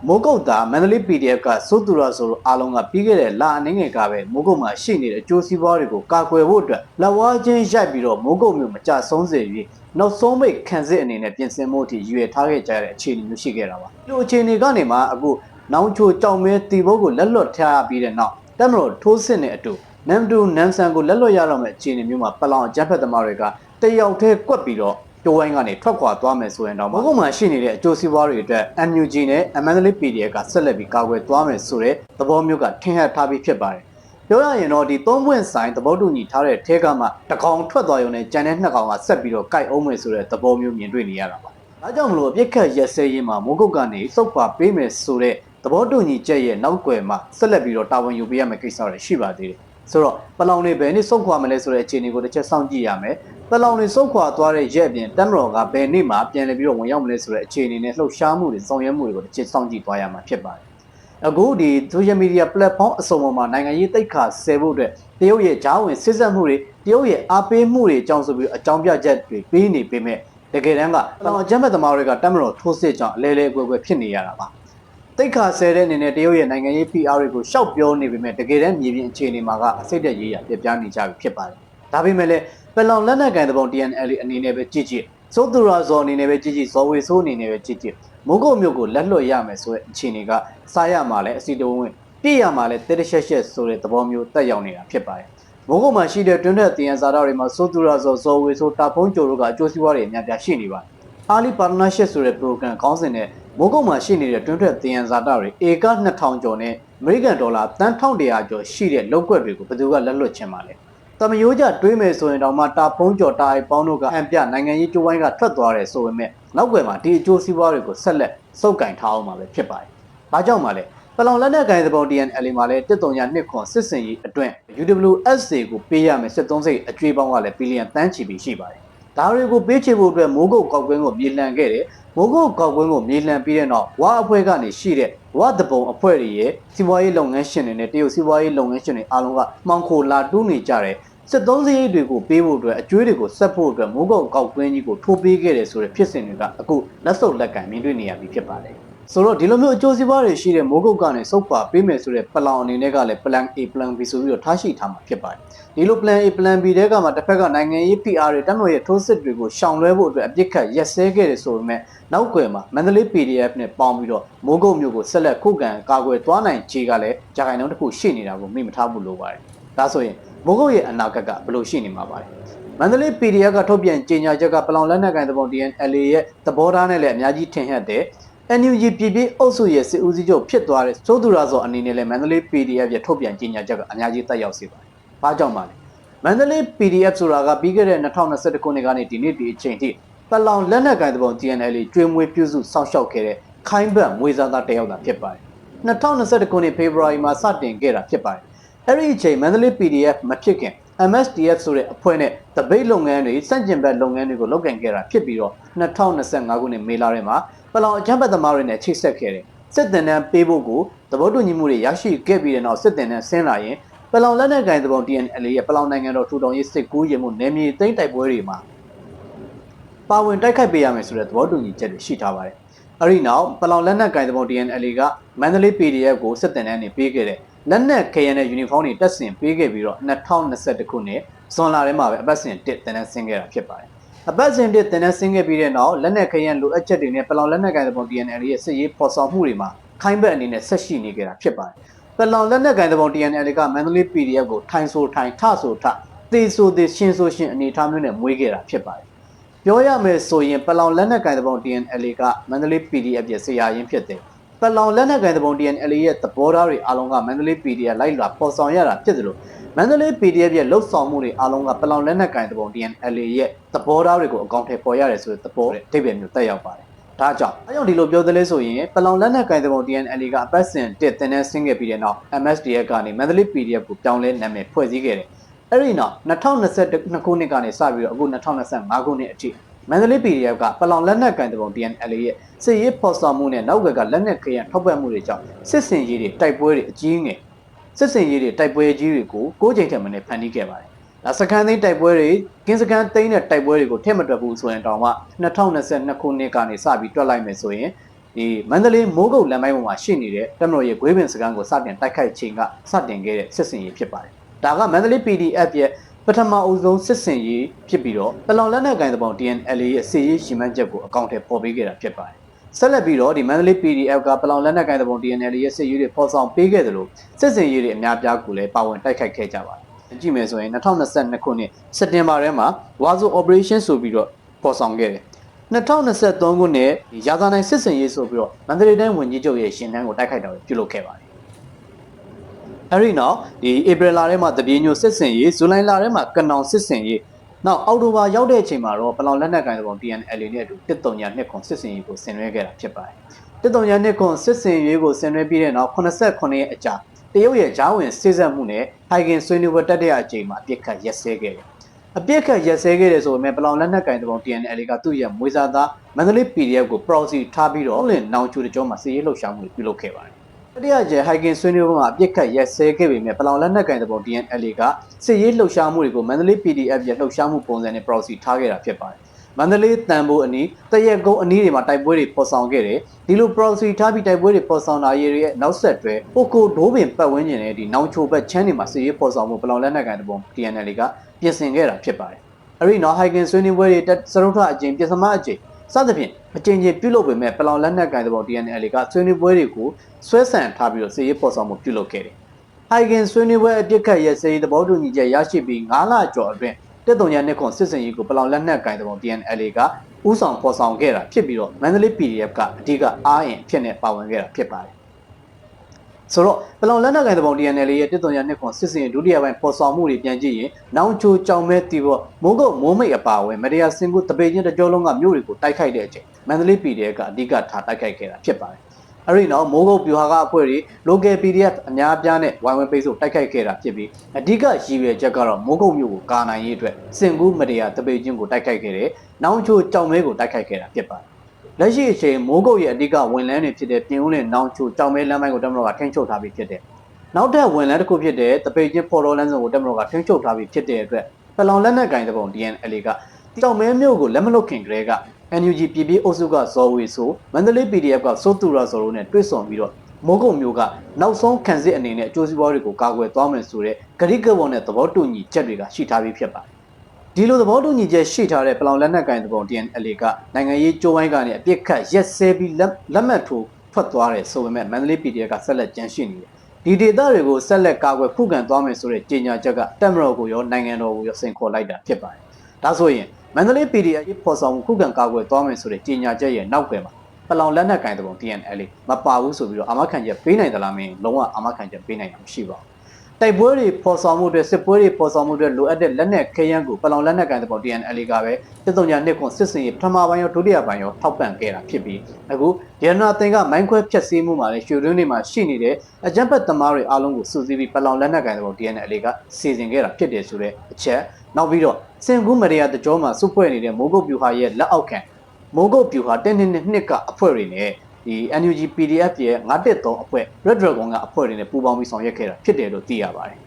မိုးကုတ်သားမန္တလေး PDF ကစိုးသူရဆိုလိုအားလုံးကပြီးခဲ့တဲ့လအနေငယ်ကပဲမိုးကုတ်မှာရှိနေတဲ့အကျိုးစီးပွားတွေကိုကာကွယ်ဖို့အတွက်လက်ဝါးချင်းရိုက်ပြီးတော့မိုးကုတ်မျိုးမကြဆုံးစေပြီးနောက်ဆုံးပိတ်ခံစစ်အနေနဲ့ပြင်ဆင်မှုအထိရွေထားခဲ့ကြတဲ့အခြေအနေမျိုးရှိခဲ့တာပါဒီလိုအခြေအနေကနေမှအခုနောင်ချိုကြောင်မဲတီဘုတ်ကိုလက်လွတ်ထားပြီးတဲ့နောက်တက်မလို့ထိုးစစ်နဲ့အတူနမ်တူနမ်ဆန်ကိုလက်လွတ်ရတော့မယ့်အခြေအနေမျိုးမှာပလောင်အကြမ်းဖက်သမားတွေကတယောက်တည်းကွက်ပြီးတော့ တိုးဝိုင်းကနေထွက်ခွာသွားမယ်ဆိုရင်တော့မဟုတ်မှရှိနေတဲ့အကျိုးစီးပွားတွေအတွက် NUG နဲ့ MNL PDF ကဆက်လက်ပြီးကာကွယ်သွားမယ်ဆိုတဲ့သဘောမျိုးကထင်ဟပ်ထားပြီးဖြစ်ပါတယ်။ပြောရရင်တော့ဒီသုံးပွင့်ဆိုင်သဘောတူညီထားတဲ့ထဲကမှတစ်ကောင်ထွက်သွားရုံနဲ့ကြံတဲ့နှစ်ကောင်ကဆက်ပြီးတော့ကြိုက်အောင်မယ်ဆိုတဲ့သဘောမျိုးမြင်တွေ့နေရတာပါ။ဒါကြောင့်မလို့အပြစ်ခတ်ရက်စဲရေးမှာမိုးကုတ်ကနေစုပ်ပါပေးမယ်ဆိုတဲ့သဘောတူညီချက်ရဲ့နောက်ွယ်မှာဆက်လက်ပြီးတော့တာဝန်ယူပေးရမယ့်ကိစ္စတွေရှိပါသေးတယ်။ဆိုတော့ပလောင်တွေဘယ်နေ့စုပ်ခွာမလဲဆိုတဲ့အခြေအနေကိုတစ်ချက်စောင့်ကြည့်ရမယ်။ ပလောင်တွေစုပ်ခွာသွားတဲ့ရက်အပြင်တမ်မတော်ကဘယ်နေ့မှပြန်လည်ပြီးတော့ဝင်ရောက်မလဲဆိုတဲ့အခြေအနေနဲ့လှုပ်ရှားမှုတွေဆောင်ရွက်မှုတွေကိုတစ်ချက်စောင့်ကြည့်သွားရမှာဖြစ်ပါတယ်။အခုဒီ social media platform အစုံပေါ်မှာနိုင်ငံရေးတိတ်ခါဆယ်ဖို့အတွက်တရုတ်ရဲ့ဂျားဝင်စစ်ဆက်မှုတွေတရုတ်ရဲ့အားပေးမှုတွေအကြောင်းဆိုပြီးအကြောင်းပြချက်တွေပေးနေပေမဲ့တကယ်တမ်းကပလောင်အကြမ်းဖက်သမားတွေကတမ်မတော်ထိုးစစ်ကြောင့်အလဲလဲအကွယ်ကွယ်ဖြစ်နေရတာပါ။တိတ်ခါဆဲတဲ့အနေနဲ့တရုတ်ရဲ့နိုင်ငံရေး PR တွေကိုရှောက်ပြောနေပေမဲ့တကယ်တမ်းမြေပြင်အခြေအနေမှာကအစိတ်တက်ရေးရပြပြနေကြပြီဖြစ်ပါတယ်။ဒါပေမဲ့လည်း ပလောင်လက်နက်ကန်တဲ့ပုံ TNL အနေနဲ့ပဲကြည့်ကြည့်စိုးသူရာဇော်အနေနဲ့ပဲကြည့်ကြည့်ဇော်ဝေဆိုးအနေနဲ့ပဲကြည့်ကြည့်မိုးကုတ်မြို့ကိုလက်လွတ်ရမယ်ဆိုတဲ့အခြေအနေကစားရမှာလဲအစီတဝင်းပြည့်ရမှာလဲတက်တရှက်ရှက်ဆိုတဲ့သဘောမျိုးတက်ရောက်နေတာဖြစ်ပါတယ်။မိုးကုတ်မှာရှိတဲ့တွင်းတဲ့တင်ရဇာတာတွေမှာစိုးသူရာဇော်ဇော်ဝေဆိုတာဖုံးကြိုတို့ကအကျိုးစီးပွားတွေအများပြားရှိနေပါတယ်။ Ali Partnership ဆိုတဲ့ program ခေါင်းစဉ်နဲ့မိုးကုတ်မှာရှိနေတဲ့တွင်းထွက်တင်ရဇာတာတွေဧက2000ကျော်နဲ့အမေရိကန်ဒေါ်လာတန်1100ကျော်ရှိတဲ့လောက်ကွက်တွေကိုဘယ်သူကလက်လွတ်ချင်ပါလဲ။ တမယိုးကြတွေးမယ်ဆိုရင်တော့မှတာဖုံးကျော်တာအိပေါင်းတို့ကအံပြနိုင်ငံရေးကျိုးဝိုင်းကထွက်သွားတယ်ဆိုပေမဲ့နောက်ွယ်မှာဒီအကျိုးစီးပွားတွေကိုဆက်လက်စုပ်ကင်ထားအောင်မှာပဲဖြစ်ပါတယ်။ဘာကြောင့်မှလဲပလောင်လက်နက်ကိုင်သဘော DNL မှာလည်းတစ်တုံညာနှစ်ခွန်စစ်စင်ရေးအတွင်း UWSA ကိုပေးရမယ်စစ်သုံးစိတ်အကျွေးပေါင်းကလည်းဘီလီယံတန်းချီပြီးရှိပါတယ်။ဒါတွေကိုပေးချေဖို့အတွက်မိုးကုတ်ကောက်ကွင်းကိုမြေလှန်ခဲ့တယ်။မိုးကုတ်ကောက်ကွင်းကိုမြေလှန်ပြီးတဲ့နောက်ဝါအဖွဲ့ကနေရှိတဲ့ဝါတပုံအဖွဲ့တွေရဲ့စီးပွားရေးလုပ်ငန်းရှင်တွေနဲ့တရုတ်စီးပွားရေးလုပ်ငန်းရှင်တွေအားလုံးကမှောင်ခိုလာတူးနေကြတယ်။ စစ်သုံးစရိတ်တွေကိုပေးဖို့အတွက်အကျွေးတွေကိုဆက်ဖို့အတွက်မိုးကုတ်ကောက်ကွင်းကြီးကိုထိုးပေးခဲ့တယ်ဆိုတဲ့ဖြစ်စဉ်တွေကအခုလက်စုပ်လက်ကင်မြင်တွေ့နေရပြီဖြစ်ပါတယ်။ဆိုတော့ဒီလိုမျိုးအကျိုးစီးပွားတွေရှိတဲ့မိုးကုတ်ကနေစုပ်ပါပေးမယ်ဆိုတဲ့ပလောင်အနေနဲ့ကလည်း plan A plan B ဆိုပြီးတော့ထားရှိထားမှာဖြစ်ပါတယ်ဒီလို plan A plan B တဲ့ကမှတစ်ဖက်ကနိုင်ငံရေး PR တွေတက်မလို့ရဲ့ထိုးစစ်တွေကိုရှောင်လွှဲဖို့အတွက်အပြစ်ခတ်ရက်စဲခဲ့တယ်ဆိုပေမဲ့နောက်ွယ်မှာမန္တလေး PDF နဲ့ပေါင်းပြီးတော့မိုးကုတ်မျိုးကိုဆက်လက်ခုခံကာကွယ်သွားနိုင်ခြေကလည်းဂျာခိုင်နှုန်းတစ်ခုရှိနေတာကိုမိမထားဘူးလို့ပါတယ်ဒါဆိုရင် မိုးကုတ်ရဲ့အနာဂတ်ကဘယ်လိုရှိနေမှာပါလဲမန္တလေး PDF ကထုတ်ပြန်ကြေညာချက်ကပလောင်လက်နက်ကိုင်သဘော DNLA ရဲ့သဘောထားနဲ့လည်းအများကြီးထင်ဟပ်တဲ့ NUG ပြည်ပြည်အုပ်စုရဲ့စစ်ဦးစီးချုပ်ဖြစ်သွားတဲ့စိုးသူရဇော်အနေနဲ့လည်းမန္တလေး PDF ရဲ့ထုတ်ပြန်ကြေညာချက်ကအများကြီးတက်ရောက်စေပါတယ်။ဘာကြောင့်ပါလဲ။မန္တလေး PDF ဆိုတာကပြီးခဲ့တဲ့2021ခုနှစ်ကနေဒီနေ့ဒီအချိန်ထိပလောင်လက်နက်ကိုင်သဘော TNL ကျွေးမွေးပြုစုစောင့်ရှောက်ခဲ့တဲ့ခိုင်းဘတ်မွေးစားသားတယောက်သာဖြစ်ပါတယ်။2021ခုနှစ်ဖေဖော်ဝါရီမှာစတင်ခဲ့တာဖြစ်ပါတယ်။ အဲ့ဒီအချိန်မန္တလေး PDF မဖြစ်ခင် MSDF ဆိုတဲ့အဖွဲ့နဲ့တပိတ်လုပ်ငန်းတွေစန့်ကျင်ဘက်လုပ်ငန်းတွေကိုလုပ်ကင်ခဲ့တာဖြစ်ပြီးတော့2025ခုနှစ်မေလထဲမှာပလောင်အကြမ်းဖက်သမားတွေနဲ့ချိတ်ဆက်ခဲ့တယ်စစ်တပ်နန်းပေးဖို့ကိုသဘောတူညီမှုတွေရရှိခဲ့ပြီးတဲ့နောက်စစ်တင်နဲ့ဆင်းလာရင်ပလောင်လက်နက်ကိုင်သဘော TNL ရဲ့ပလောင်နိုင်ငံတော်ထူထောင်ရေးစစ်ကူးရင်မှုနယ်မြေသိမ်းတိုက်ပွဲတွေမှာပါဝင်တိုက်ခိုက်ပေးရမယ်ဆိုတဲ့သဘောတူညီချက်တွေရှိထားပါတယ်။အဲဒီနောက်ပလောင်လက်နက်ကိုင်သဘော TNL ကမန္တလေး PDF ကိုစစ်တင်နဲ့နေပေးခဲ့တဲ့ လက်နက်ခဲယမ်းတဲ့ယူနီဖောင်းတွေတက်ဆင်ပေးခဲ့ပြီးတော့2021ခုနှစ်ဇွန်လထဲမှာပဲအပတ်စဉ်1တင်နဲ့ဆင်းခဲ့တာဖြစ်ပါတယ်။အပတ်စဉ်1တင်နဲ့ဆင်းခဲ့ပြီးတဲ့နောက်လက်နက်ခဲယမ်းလိုအပ်ချက်တွေနဲ့ပလောင်လက်နက်ကိုင်သဘော TNL ရဲ့စစ်ရေးဖော်ဆောင်မှုတွေမှာခိုင်းဘက်အနေနဲ့ဆက်ရှိနေကြတာဖြစ်ပါတယ်။ပလောင်လက်နက်ကိုင်သဘော TNL ကမန္တလေး PDF ကိုထိုင်ဆိုထိုင်ထဆိုထသေဆိုသေရှင်းဆိုရှင်းအနေထားမျိုးနဲ့မွေးခဲ့တာဖြစ်ပါတယ်။ပြောရမယ်ဆိုရင်ပလောင်လက်နက်ကိုင်သဘော TNL ကမန္တလေး PDF ရဲ့ဆရာရင်းဖြစ်တယ်။ ပလောင်လက်နက်ကိုင်သဘော TNL ရဲ့သဘောထားတွေအားလုံးကမန္တလေး PDF လိုက်လာပေါ်ဆောင်ရတာဖြစ်တယ်လို့မန္တလေး PDF ရဲ့လှုပ်ဆောင်မှုတွေအားလုံးကပလောင်လက်နက်ကိုင်သဘော TNL ရဲ့သဘောထားတွေကိုအကောင့်ထဲပေါ်ရတယ်ဆိုတဲ့သဘောအဓိပ္ပာယ်မျိုးတက်ရောက်ပါတယ်။ဒါကြောင့်အဲကြောင့်ဒီလိုပြောသလဲဆိုရင်ပလောင်လက်နက်ကိုင်သဘော TNL ကအပတ်စဉ်တစ်တင်တဲ့ဆင်းခဲ့ပြီးတဲ့နောက် MSDF ကနေမန္တလေး PDF ကိုပြောင်းလဲနာမည်ဖွဲ့စည်းခဲ့တယ်။အဲဒီနောက်2022ခုနှစ်ကနေစပြီးတော့အခု2025ခုနှစ်အထိ မန္တလေး PDF ကပလောင်လက်နက်ကိုင်တဲ့ပုံ TNL ရဲ့စစ်ရေးဖော်ဆောင်မှုနဲ့နောက်ကကလက်နက်ခရံထောက်ပံ့မှုတွေကြောင့်စစ်စင်ရေးတွေတိုက်ပွဲတွေအကြီးငယ်စစ်စင်ရေးတွေတိုက်ပွဲကြီးတွေကိုကိုးချိန်ထက်မနည်းဖန်တီးခဲ့ပါတယ်။ဒါစကန်သိန်းတိုက်ပွဲတွေကင်းစကန်သိန်းတဲ့တိုက်ပွဲတွေကိုထည့်မတွက်ဘူးဆိုရင်တောင်မှ2022ခုနှစ်ကနေစပြီးတွက်လိုက်မယ်ဆိုရင်ဒီမန္တလေးမိုးကုတ်လမ်းပိုင်းပေါ်မှာရှိနေတဲ့တမတော်ရဲ့ဂွေးပင်စကန်ကိုစတင်တိုက်ခိုက်ခြင်းကစတင်ခဲ့တဲ့စစ်စင်ရေးဖြစ်ပါတယ်။ဒါကမန္တလေး PDF ရဲ့ ပထမအဦးဆုံးစစ်စင်ရေးဖြစ်ပြီးတော့ပလောင်လက်နက်ကိုင်သဘော TNL ရဲ့စစ်ရေးရှိမှန်းချက်ကိုအကောင့်ထဲပေါ်ပေးခဲ့တာဖြစ်ပါတယ်။ဆက်လက်ပြီးတော့ဒီမန္တလေး PDF ကပလောင်လက်နက်ကိုင်သဘော TNL ရဲ့စစ်ရေးတွေဖော်ဆောင်ပေးခဲ့တယ်လို့စစ်စင်ရေးတွေအများပြားကိုလည်းပါဝင်တိုက်ခိုက်ခဲ့ကြပါတယ်။ကြည့်မယ်ဆိုရင်2022ခုနှစ်စက်တင်ဘာထဲမှာ Wazo Operation ဆိုပြီးတော့ဖော်ဆောင်ခဲ့တယ်။2023ခုနှစ်ရာဇာနိုင်စစ်စင်ရေးဆိုပြီးတော့မန္တလေးတိုင်းဝန်ကြီးချုပ်ရဲ့ရှင်တန်းကိုတိုက်ခိုက်တာကိုပြုလုပ်ခဲ့ပါတယ် အဲ့ဒီနောက်ဒီဧပြီလထဲမှာတပြေညိုစစ်စင်ရေးဇူလိုင်လထဲမှာကနောင်စစ်စင်ရေးနောက်အောက်တိုဘာရောက်တဲ့အချိန်မှာတော့ပလောင်လက်နက်ကိုင်တဲ့ပုံ PNL နဲ့အတူတစ်တုံညာနှစ်ခွန်စစ်စင်ရေးကိုဆင်နွှဲခဲ့တာဖြစ်ပါတယ်တစ်တုံညာနှစ်ခွန်စစ်စင်ရေးကိုဆင်နွှဲပြီးတဲ့နောက်89ရက်အကြာတရုတ်ရဲ့ဂျားဝင်စစ်ဆက်မှုနဲ့ဟိုင်ဂင်ဆွေးနွေးပွဲတက်တဲ့အချိန်မှာအပြစ်ခတ်ရက်စဲခဲ့တယ်အပြစ်ခတ်ရက်စဲခဲ့တယ်ဆိုပေမဲ့ပလောင်လက်နက်ကင်တဲ့ပုံ TNL ကသူ့ရဲ့မွေးစားသားမန္တလေး PDF ကို proxy ထားပြီးတော့လင်နောင်ချူတကြောမှာစီရေးလှုပ်ရှားမှုပြုလုပ်ခဲ့ပါတယ် တတိယကျဟိုင်ကင်ဆွေးနွေးပွဲမှာအပြစ်ခတ်ရက်စဲခဲ့ပေမဲ့ပလောင်လက်နက်ကင်တဲ့ပုံ TNL ကစစ်ရေးလှုပ်ရှားမှုတွေကိုမန္တလေး PDF ရဲ့လှုပ်ရှားမှုပုံစံနဲ့ proxy ထားခဲ့တာဖြစ်ပါတယ်မန္တလေးတန်ဖိုးအနီးတရက်ကုန်းအနီးတွေမှာတိုက်ပွဲတွေပေါ်ဆောင်ခဲ့တယ်ဒီလို proxy ထားပြီးတိုက်ပွဲတွေပေါ်ဆောင်တာရေးရဲ့နောက်ဆက်တွဲပိုကိုဒိုးပင်ပတ်ဝန်းကျင်နဲ့ဒီနောင်ချိုဘက်ချမ်းတွေမှာစစ်ရေးပေါ်ဆောင်မှုပလောင်လက်နက်ကင်တဲ့ပုံ TNL ကပြင်ဆင်ခဲ့တာဖြစ်ပါတယ်အဲ့ဒီနောက်ဟိုင်ကင်ဆွေးနွေးပွဲတွေစရုပ်ထအကျဉ်ပြသမအကျဉ် စသဖြင့်အကျဉ်းချင်းပြုလုပ်ပေမဲ့ပလောင်လက်နက်ကင်တဲ့ပုံ TNL ကဆွေးနွေးပွဲတွေကိုဆွဲဆန့်ထားပြီးတော့စစ်ရေးပေါ်ဆောင်မှုပြုလုပ်ခဲ့တယ်ဟိုင်ကင်ဆွေးနွေးပွဲအပြစ်ခတ်ရဲ့စစ်ရေးသဘောတူညီချက်ရရှိပြီး9လကျော်အတွင်းတက်တုံညာနှစ်ခွန်စစ်စင်ကြီးကိုပလောင်လက်နက်ကင်တဲ့ပုံ TNL ကဥဆောင်ဖော်ဆောင်ခဲ့တာဖြစ်ပြီးတော့မန္တလေး PDF ကအဓိကအားအင်ဖြစ်နေပါဝင်ခဲ့တာဖြစ်ပါတယ် ဆိုတော့ပလောင်လက်နက်ကိုင်တပုံ DNL ရဲ့တစ်သွန်ရနှစ်ခွန်စစ်စင်ဒုတိယပိုင်းပေါ်ဆောင်မှုတွေပြန်ကြည့်ရင်နောင်ချိုကြောင်မဲတီဘောမိုးကုတ်မိုးမိတ်အပါအဝင်မတရားစင်ကူတပေချင်းတကြောလုံးကမြို့တွေကိုတိုက်ခိုက်တဲ့အချိန်မန္တလေး PDF ကအဓိကထားတိုက်ခိုက်ခဲ့တာဖြစ်ပါတယ်အဲ့ဒီနောက်မိုးကုတ်ပြူဟာကအဖွဲ့တွေ local PDF အများအပြားနဲ့ဝိုင်းဝန်းပိတ်ဆို့တိုက်ခိုက်ခဲ့တာဖြစ်ပြီးအဓိကရည်ရွယ်ချက်ကတော့မိုးကုတ်မြို့ကိုကာနိုင်ရေးအတွက်စင်ကူးမတရားတပေချင်းကိုတိုက်ခိုက်ခဲ့တဲ့နောင်ချိုကြောင်မဲကိုတိုက်ခိုက်ခဲ့တာဖြစ်ပါတယ် လက်ရှိအချိန်မိုးကုတ်ရဲ့အဓိကဝန်လန်းတွေဖြစ်တဲ့ပြင်ဦးနဲ့နောင်ချိုကြောင်မဲလမ်းပိုင်းကိုတမတော်ကထိန်းချုပ်ထားပြီးဖြစ်တဲ့နောက်ထပ်ဝန်လန်းတစ်ခုဖြစ်တဲ့တပိတ်ချင်းဖော်တော်လမ်းစုံကိုတမတော်ကထိန်းချုပ်ထားပြီးဖြစ်တဲ့အတွက်ပလောင်လက်နက်ကင်တဲ့ပုံ DNL ကကြောင်မဲမြို့ကိုလက်မလွတ်ခင်ကလေးက NUG ပြည်ပြည်အုပ်စုကဇော်ဝေဆိုမန္တလေး PDF ကစိုးတူရာဇော်တို့နဲ့တွဲဆုံပြီးတော့မိုးကုတ်မျိုးကနောက်ဆုံးခံစစ်အနေနဲ့အကျိုးစီးပွားတွေကိုကာကွယ်သွားမယ်ဆိုတဲ့ဂရိကဝုံနဲ့သဘောတူညီချက်တွေကရှိထားပြီးဖြစ်ပါတယ် ဒီလိုသဘောတူညီချက်ရှိထားတဲ့ပလောင်လက်နက်ကင်သဘော DNL ကနိုင်ငံရေးကြိုးဝိုင်းကနေအပြစ်ခတ်ရက်စဲပြီးလက်မှတ်ထိုးထွက်သွားတယ်ဆိုပေမဲ့မန္တလေး PDF ကဆက်လက်ကြန့်ရှိနေတယ်ဒီဒေသတွေကိုဆက်လက်ကာကွယ်ခုခံသွားမယ်ဆိုတဲ့ကြေညာချက်ကတက်မတော်ကိုရောနိုင်ငံတော်ကိုရောစိန်ခေါ်လိုက်တာဖြစ်ပါတယ်ဒါဆိုရင်မန္တလေး PDF ဖော်ဆောင်ခုခံကာကွယ်သွားမယ်ဆိုတဲ့ကြေညာချက်ရဲ့နောက်ကွယ်မှာပလောင်လက်နက်ကင်တဲ့ပုံ TNL မပါဘူးဆိုပြီးတော့အာမခံချက်ပေးနိုင်သလားမင်းလုံးဝအာမခံချက်ပေးနိုင်တာမရှိပါဘူး တိုက်ပွဲတွေဖော်ဆောင်မှုတွေစစ်ပွဲတွေဖော်ဆောင်မှုတွေလိုအပ်တဲ့လက်နက်ခဲယမ်းကိုပလောင်လက်နက်ကန်တဲ့ပုံ TNL ကပဲစစ်တုံညာနှစ်ခွန်စစ်စင်ရေးပထမပိုင်းရောဒုတိယပိုင်းရောထောက်ပံ့ခဲ့တာဖြစ်ပြီးအခုရန်နာတင်ကမိုင်းခွဲဖြတ်စည်းမှုမှာလည်းရွှေတွင်းတွေမှာရှိနေတဲ့အကြမ်းဖက်သမားတွေအားလုံးကိုစုစည်းပြီးပလောင်လက်နက်ကန်တဲ့ပုံ TNL ကစီစဉ်ခဲ့တာဖြစ်တယ်ဆိုတဲ့အချက်နောက်ပြီးတော့စင်ကူးမရိယာတကြောမှာစုဖွဲ့နေတဲ့မိုးကုတ်ပြူဟာရဲ့လက်အောက်ခံမိုးကုတ်ပြူဟာတင်းတင်းနဲ့နှစ်ကအဖွဲ့တွေနဲ့ ဒီ NUG PDF ရဲ့913အဖွဲ့ Red Dragon ကအဖွဲ့တွေနဲ့ပူးပေါင်းပြီးဆောင်ရွက်ခဲ့တာဖြစ်တယ်လို့သိရပါတယ်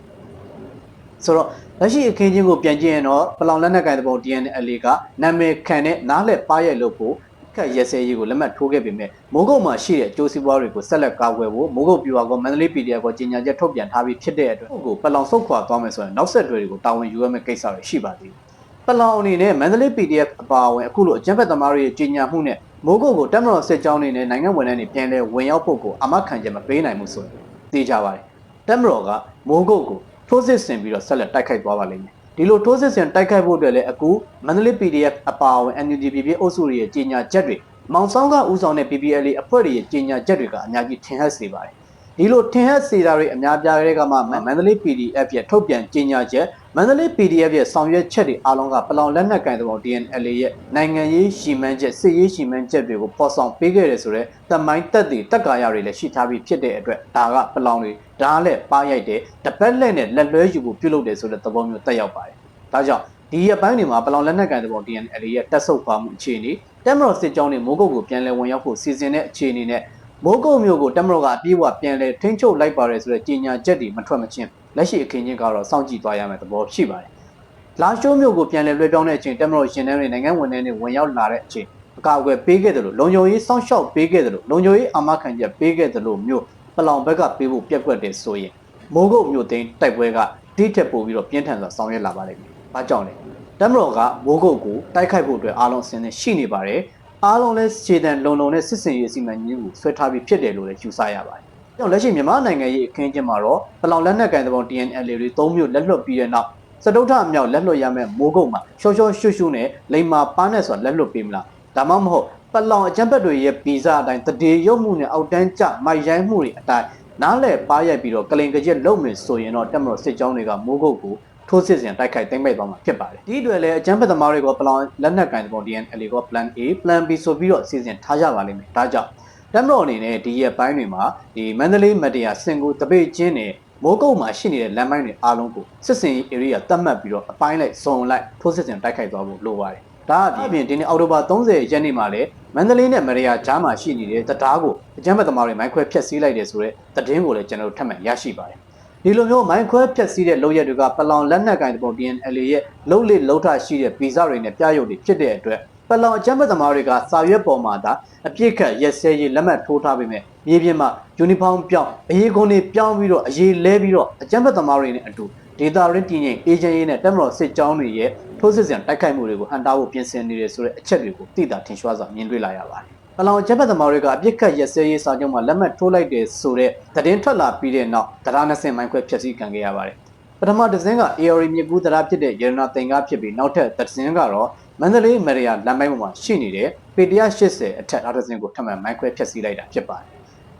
ဆိုတော့လက်ရှိအခင်းချင်းကိုပြန်ကြည့်ရင်တော့ပလောင်လက်နက်ကိုင်တဲ့ပုံ DNL ကနာမည်ခံတဲ့နားလက်ပါရဲ့လို့ဖို့ကက်ရဲစဲရေးကိုလက်မှတ်ထိုးခဲ့ပေမဲ့မိုးကုတ်မှာရှိတဲ့အကျိုးစီးပွားတွေကိုဆက်လက်ကာကွယ်ဖို့မိုးကုတ်ပြူပါကမန္တလေး PDF ကိုကြီးညာချက်ထုတ်ပြန်ထားပြီးဖြစ်တဲ့အတွက်ကိုပလောင်ဆုတ်ခွာသွားမယ်ဆိုရင်နောက်ဆက်တွဲတွေကိုတာဝန်ယူရမယ့်ကိစ္စတွေရှိပါသေးတယ်။ ပလောင်အနေနဲ့မန္တလေး PDF အပါအဝင်အခုလိုအကြမ်းဖက်သမားတွေရဲ့ကြီးညာမှုနဲ့မိုးကုတ်ကိုတက်မတော်စစ်ကြောင်းနေနဲ့နိုင်ငံဝန်ထမ်းတွေပြန်လဲဝင်ရောက်ဖို့ကိုအမခံချက်မပေးနိုင်မှုဆိုရင်သိကြပါတယ်။တက်မတော်ကမိုးကုတ်ကိုထိုးစစ်ဆင်ပြီးတော့ဆက်လက်တိုက်ခိုက်သွားပါလိမ့်မယ်။ဒီလိုထိုးစစ်ဆင်တိုက်ခိုက်ဖို့အတွက်လည်းအခုမန္တလေး PDF အပါအဝင် NUGP အုပ်စုတွေရဲ့ကြီးညာချက်တွေမောင်ဆောင်ကဦးဆောင်တဲ့ PPL အဖွဲ့တွေရဲ့ကြီးညာချက်တွေကအများကြီးထင်ဟပ်စေပါတယ်ဒီလိုထင်ဟပ်စေတာတွေအများပြားတဲ့ကမှမန္တလေး PDF ရဲ့ထုတ်ပြန်ကြီးညာချက် မန္တလေး PDF ရဲ့ဆောင်ရွက်ချက်တွေအားလုံးကပလောင်လက်နက်ကင်တဲ့ပုံ DNL ရဲ့နိုင်ငံရေးရှီမန်းချက်စစ်ရေးရှီမန်းချက်တွေကိုပေါ်ဆောင်ပေးခဲ့တယ်ဆိုတော့တမိုင်းတက်တွေတက်ကာရတွေလည်းရှိထားပြီးဖြစ်တဲ့အတွက်ဒါကပလောင်တွေဓာတ်လက်ပါရိုက်တယ်တပတ်လက်နဲ့လက်လွဲယူဖို့ပြုလုပ်တယ်ဆိုတဲ့သဘောမျိုးတက်ရောက်ပါတယ်ဒါကြောင့်ဒီရပိုင်းတွေမှာပလောင်လက်နက်ကန်တဲ့ပုံ DNL ရဲ့တက်ဆုပ်သွားမှုအခြေအနေတက်မတော်စစ်ကြောင်းတွေမိုးကုတ်ကိုပြန်လည်ဝင်ရောက်ဖို့စီစဉ်တဲ့အခြေအနေနဲ့မိုးကုတ်မျိုးကိုတက်မတော်ကအပြည့်အဝပြန်လည်ထိန်းချုပ်လိုက်ပါတယ်ဆိုတဲ့ကြေညာချက်တွေမထွက်မချင်း လက်ရှိအခင်းချင်းကတော့စောင့်ကြည့်သွားရမယ့်သဘောရှိပါတယ်။လာရှိုးမျိုးကိုပြန်လည်လွှဲပြောင်းတဲ့အချိန်တက်မတော်ရှင်တန်းတွေနိုင်ငံဝန်ထမ်းတွေဝင်ရောက်လာတဲ့အချိန်အကာအကွယ်ပေးခဲ့တယ်လို့လုံခြုံရေးစောင့်ရှောက်ပေးခဲ့တယ်လို့လုံခြုံရေးအာမခံချက်ပေးခဲ့တယ်လို့မျိုးပလောင်ဘက်ကပေးဖို့ပြက်ကွက်တယ်ဆိုရင်မိုးကုတ်မျိုးသိန်းတိုက်ပွဲကတိတက်ပို့ပြီးတော့ပြင်းထန်စွာဆောင်ရွက်လာပါလိမ့်မယ်။ဘာကြောင့်လဲ။တမတော်ကမိုးကုတ်ကိုတိုက်ခိုက်ဖို့အတွက်အားလုံးအစဉ်သင့်ရှိနေပါတယ်။အားလုံးလည်းခြေတံလုံလုံနဲ့စစ်စင်ရေးအစီအမံကြီးကိုဆွဲထားပြီးဖြစ်တယ်လို့လည်းယူဆရပါတယ်။ ကြောင့်လက်ရှိမြန်မာနိုင်ငံရဲ့အခင်းကျင်းမှာတော့ပလောင်လက်နက်ကန်တဲ့ပုံ TNL တွေ၃မျိုးလက်လွတ်ပြီးတဲ့နောက်စတုထအမြောက်လက်လွတ်ရမယ့်မိုးကုတ်မှာရှော့ရှော့ရှွတ်ရှွတ်နဲ့လိမ္မာပန်းနဲ့ဆိုတာလက်လွတ်ပေးမလား။ဒါမှမဟုတ်ပလောင်အကြမ်းဖက်တွေရဲ့ဗီဇအတိုင်းတရေရုပ်မှုနဲ့အောက်တန်းကျမိုက်ရိုင်းမှုတွေအတိုင်းနားလဲပါရိုက်ပြီးတော့ကလင်ကကြက်လုံမယ်ဆိုရင်တော့တက်မတော်စစ်ကြောင်းတွေကမိုးကုတ်ကိုထိုးစစ်ဆင်တိုက်ခိုက်သိမ်းပိုက်သွားမှာဖြစ်ပါတယ်ဒီအတွက်လည်းအကြမ်းဖက်သမားတွေကပလောင်လက်နက်ကင်တဲ့ပုံ DNL က plan A plan B ဆိုပြီးတော့အစီအစဉ်ထားကြပါလိမ့်မယ်ဒါကြောင့် တက်မတော်အနေနဲ့ဒီရက်ပိုင်းတွေမှာဒီမန္တလေးမတရားစင်ကိုတပိတ်ချင်းနဲ့မိုးကုတ်မှာရှိနေတဲ့လမ်းပိုင်းတွေအားလုံးကိုစစ်စင်ရေး area တတ်မှတ်ပြီးတော့အပိုင်းလိုက်စုံလိုက်ထိုးစစ်ဆင်တိုက်ခိုက်သွားဖို့လိုပါတယ်ဒါအပြင်ဒီနေ့အောက်တိုဘာ30ရက်နေ့မှာလည်းမန္တလေးနဲ့မရယာကြားမှာရှိနေတဲ့တရားကိုအကြမ်းဖက်သမားတွေမိုင်းခွဲဖျက်ဆီးလိုက်တယ်ဆိုတော့သတင်းကိုလည်းကျွန်တော်တို့ထပ်မံရရှိပါတယ်ဒီလိုမျိုးမိုင်းခွဲဖြက်စီးတဲ့လုပ်ရက်တွေကပလောင်လက်နက်ကင်တဲ့ပုံ DNL ရဲ့လှုပ်လေလှုပ်ထရှိတဲ့ဗီဇတွေနဲ့ပြရုပ်တွေဖြစ်တဲ့အတွက် ပလောင်အကြမ်းဖက်သမားတွေကစာရွက်ပေါ်မှာသာအပြစ်ခတ်ရက်စဲရေးလက်မှတ်ထိုးထားပေမဲ့မြေပြင်မှာယူနီဖောင်းပြောင်းအရေးကုန်းတွေပြောင်းပြီးတော့အရေးလဲပြီးတော့အကြမ်းဖက်သမားတွေနဲ့အတူဒေတာရင်းတည်ငြိမ်အေဂျင့်ရေးနဲ့တက်မတော်စစ်ကြောင်းတွေရဲ့ထိုးစစ်ဆင်တိုက်ခိုက်မှုတွေကိုဟန်တာဖို့ပြင်ဆင်နေတယ်ဆိုတဲ့အချက်တွေကိုသိတာထင်ရှားစွာမြင်တွေ့လာရပါတယ်ပလောင်ချက်ဖက်သမားတွေကအပြစ်ခတ်ရက်စဲရေးစာချုပ်မှာလက်မှတ်ထိုးလိုက်တယ်ဆိုတဲ့သတင်းထွက်လာပြီးတဲ့နောက်တရားနှစ်ဆင့်မိုင်းခွဲဖျက်ဆီးခံခဲ့ရပါတယ်ပထမတစ်စင်းက AR မြစ်ကူးတရားဖြစ်တဲ့ရတနာတင်ကားဖြစ်ပြီးနောက်ထပ်တစ်စင်းကတော့ မန္တလေးမရယာလမ်းပိုင်းပေါ်မှာရှိနေတဲ့ပေ180 အထက်နောက်တစ်စင်းကိုထပ်မံမိုင်းခွဲဖျက်ဆီးလိုက်တာဖြစ်ပါတယ်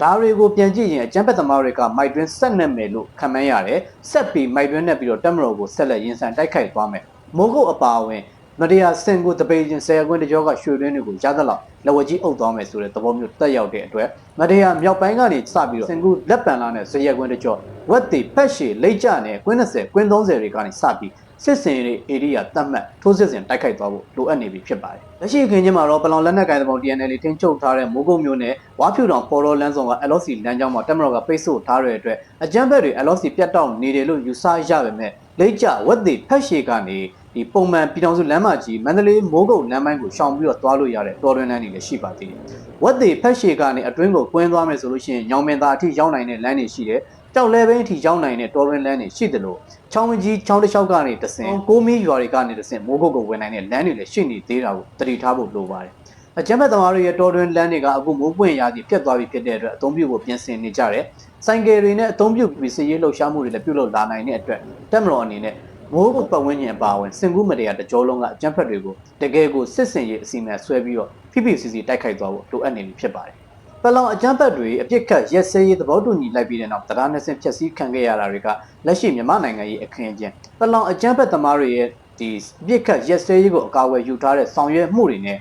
ဒါတွေကိုပြန်ကြည့်ရင်အကျန်းဖက်သမားတွေကမိုက်တွင်းဆက်နေမယ်လို့ခံမှန်းရတယ်ဆက်ပြီးမိုက်တွင်းနဲ့ပြီးတော့တက်မတော်ကိုဆက်လက်ရင်ဆိုင်တိုက်ခိုက်သွားမယ်မိုးကုတ်အပါအဝင်မတရားစင်ကိုတပိတ်ချင်းဆယ်ခွင်းတကြောကရွှေတွင်းတွေကိုရသလောက်လက်ဝဲကြီးအုပ်သွားမယ်ဆိုတဲ့သဘောမျိုးတက်ရောက်တဲ့အတွက်မတရားမြောက်ပိုင်းကနေစပြီးတော့စင်ကူလက်ပံလာနဲ့ဇရက်ခွင်းတကြောဝက်တီဖက်ရှည်လိတ်ကြနဲ့ကွင်း20ကွင်း30တွေကနေစပြီး စစ်စင်ရေးဧရိယာတတ်မှတ်ထိုးစစ်စင်တိုက်ခိုက်သွားဖို့လိုအပ်နေပြီဖြစ်ပါတယ်။လက်ရှိခင်းချင်းမှာတော့ပလောင်လက်နက်ကိုင်သဘော TNL ထင်းချုပ်ထားတဲ့မိုးကုတ်မျိုးနဲ့ဝါဖြူတောင်ပေါ်တော်လန်းဆောင်က LOC လမ်းကြောင်းမှာတက်မတော်ကပိတ်ဆို့ထားတဲ့အတွက်အကြမ်းဖက်တွေ LOC ပြတ်တောက်နေတယ်လို့ယူဆရပါမယ်။လိတ်ကြဝက်တီဖက်ရှည်ကနေဒီပုံမှန်ပြည်တော်စုလမ်းမကြီးမန္တလေးမိုးကုတ်လမ်းပိုင်းကိုရှောင်ပြီးတော့သွားလို့ရတဲ့တော်တွင်းလမ်းတွေလည်းရှိပါသေးတယ်။ဝက်သေးဖက်ရှည်ကနေအတွင်းကိုကွင်းသွားမယ်ဆိုလို့ရှိရင်ညောင်မင်သာအထိရောက်နိုင်တဲ့လမ်းတွေရှိတယ်။ ကြောက်လဲဘင်းအထိရောက်နိုင်တဲ့တော်တွင်းလမ်းတွေရှိတယ်လို့ချောင်းကြီးချောင်းတစ်လျှောက်ကနေတဆင်ကိုမီးရွာတွေကနေတဆင်မိုးကုတ်ကိုဝင်နိုင်တဲ့လမ်းတွေလည်းရှိနေသေးတာကိုတတိထားဖို့လိုပါတယ်။အကြမ်းဖက်သမားတွေရဲ့တော်တွင်းလမ်းတွေကအခုမိုးပွင့်ရာသီပြတ်သွားပြီဖြစ်တဲ့အတွက်အသုံးပြုဖို့ပြင်ဆင်နေကြတယ်။ဆိုင်ကယ်တွေနဲ့အသုံးပြုပြီးစီရေးလှုပ်ရှားမှုတွေလည်းပြုလုပ်လာနိုင်တဲ့အတွက်တက်မတော်အနေနဲ့မိုးကုတ်ပတ်ဝန်းကျင်အပါအဝင်စင်ကူးမတရားတကြောလုံးကအကြမ်းဖက်တွေကိုတကယ်ကိုစစ်စင်ရေးအစီအမံဆွဲပြီးတော့ PPCC တိုက်ခိုက်သွားဖို့လိုအပ်နေပြီဖြစ်ပါတယ်။ ပလောင်အကြမ်းဖက်တွေအပြစ်ခတ်ရက်စဲရေးသဘောတူညီလိုက်ပြီးတဲ့နောက်တရားနဲ့ဆင်ဖြက်စီးခံခဲ့ရတာတွေကလက်ရှိမြန်မာနိုင်ငံရဲ့အခင်းအကျင်းပလောင်အကြမ်းဖက်သမားတွေရဲ့ဒီပြစ်ခတ်ရက်စဲရေးကိုအကာအကွယ်ယူထားတဲ့ဆောင်ရွက်မှုတွေနဲ့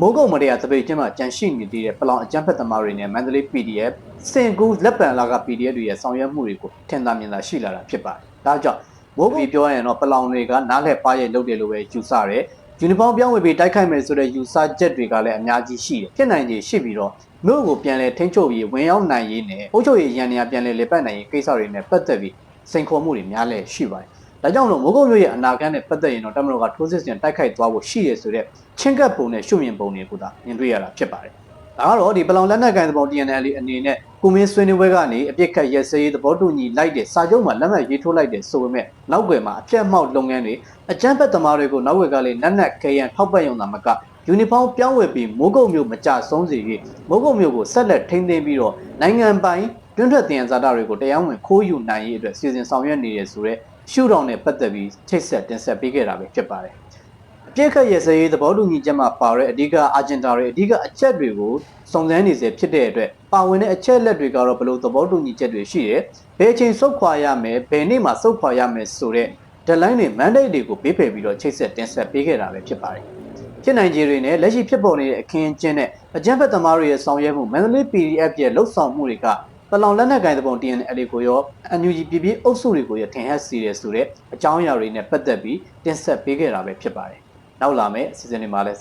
မိုးကုတ်မတရားတပိတ်ချင်းမှာကြန့်ရှိနေသေးတဲ့ပလောင်အကြမ်းဖက်သမားတွေနဲ့မန္တလေး PDF စင်ကူလက်ပံလာက PDF တွေရဲ့ဆောင်ရွက်မှုတွေကိုထင်သာမြင်သာရှိလာတာဖြစ်ပါတယ်။ဒါကြောင့်မိုးပြီးပြောရရင်တော့ပလောင်တွေကနားလှည့်ပါရဲ့လုပ်တယ်လို့ပဲယူဆတယ်ယူနီဖောင်းပြောင်းဝေပြီးတိုက်ခိုက်မယ်ဆိုတဲ့ယူဆချက်တွေကလည်းအများကြီးရှိတယ်ဖြစ်နိုင်ခြေရှိပြီးတော့ မြို့ကိုပြန်လည်ထိန်းချုပ်ပြီးဝင်ရောက်နိုင်ရေးနဲ့အုပ်ချုပ်ရေးရန်နေရာပြန်လည်လေပတ်နိုင်ရေးကိစ္စတွေနဲ့ပတ်သက်ပြီးစိန်ခေါ်မှုတွေများလဲရှိပါတယ်။ဒါကြောင့်မလို့မိုးကုတ်မြို့ရဲ့အနာဂတ်နဲ့ပတ်သက်ရင်တော့တမန်တော်ကထိုးစစ်ဆင်တိုက်ခိုက်သွားဖို့ရှိရဆိုတဲ့ချင်းကပ်ပုံနဲ့ရှုမြင်ပုံတွေကိုသာမြင်တွေ့ရတာဖြစ်ပါတယ်။ဒါကတော့ဒီပလောင်လက်နက်ကိုင်သဘော TNL အနေနဲ့ကုမင်းဆွေးနွေးပွဲကနေအပြစ်ခတ်ရက်စဲရေးသဘောတူညီလိုက်တဲ့စာချုပ်မှာလက်မှတ်ရေးထိုးလိုက်တဲ့ဆိုပေမဲ့နောက်ွယ်မှာအပြတ်မောက်လုပ်ငန်းတွေအကြမ်းဖက်သမားတွေကိုနောက်ွယ်ကလေးနက်နက်ခဲရန်ထောက်ပံ့ရုံသာမက ယူနီဖောင်းပြောင်းဝယ်ပြီးမိုးကုတ်မျိုးမကြဆုံးစေ၍မိုးကုတ်မျိုးကိုဆက်လက်ထိန်းသိမ်းပြီးတော့နိုင်ငံပိုင်တွင်းထွက်တင်ဇာတာတွေကိုတရားဝင်ခိုးယူနိုင်ရေးအတွက်စီစဉ်ဆောင်ရွက်နေရဆိုတဲ့ရှုထောင့်နဲ့ပတ်သက်ပြီးချိတ်ဆက်တင်ဆက်ပေးခဲ့တာပဲဖြစ်ပါတယ်အပြစ်ခတ်ရက်စဲရေးသဘောတူညီချက်မှာပါတဲ့အဓိကအဂျင်တာတွေအဓိကအချက်တွေကိုစုံစမ်းနေစေဖြစ်တဲ့အတွက်ပါဝင်တဲ့အချက်လက်တွေကတော့ဘလို့သဘောတူညီချက်တွေရှိတယ်ဘယ်အချိန်စုတ်ခွာရမယ်ဘယ်နေ့မှာစုတ်ခွာရမယ်ဆိုတဲ့ deadline တွေ mandate တွေကိုပေးဖယ်ပြီးတော့ချိတ်ဆက်တင်ဆက်ပေးခဲ့တာပဲဖြစ်ပါတယ် ဖြစ်နိုင်ခြေတွေနဲ့လက်ရှိဖြစ်ပေါ်နေတဲ့အခင်းအကျင်းနဲ့အကြမ်းဖက်သမားတွေရဲ့ဆောင်ရွက်မှု Mandalay PDF ရဲ့လှုပ်ဆောင်မှုတွေကပလောင်လက်နက်ကိုင်သဘုံ TNL ကိုရော NUG ပြည်ပြည်အုပ်စုတွေကိုရထင်ဟပ်စီတယ်ဆိုတဲ့အကြောင်းအရာတွေနဲ့ပတ်သက်ပြီးတင်ဆက်ပေးခဲ့တာပဲဖြစ်ပါတယ်။နောက်လာမယ့်အစီအစဉ်တွေမှာလည်း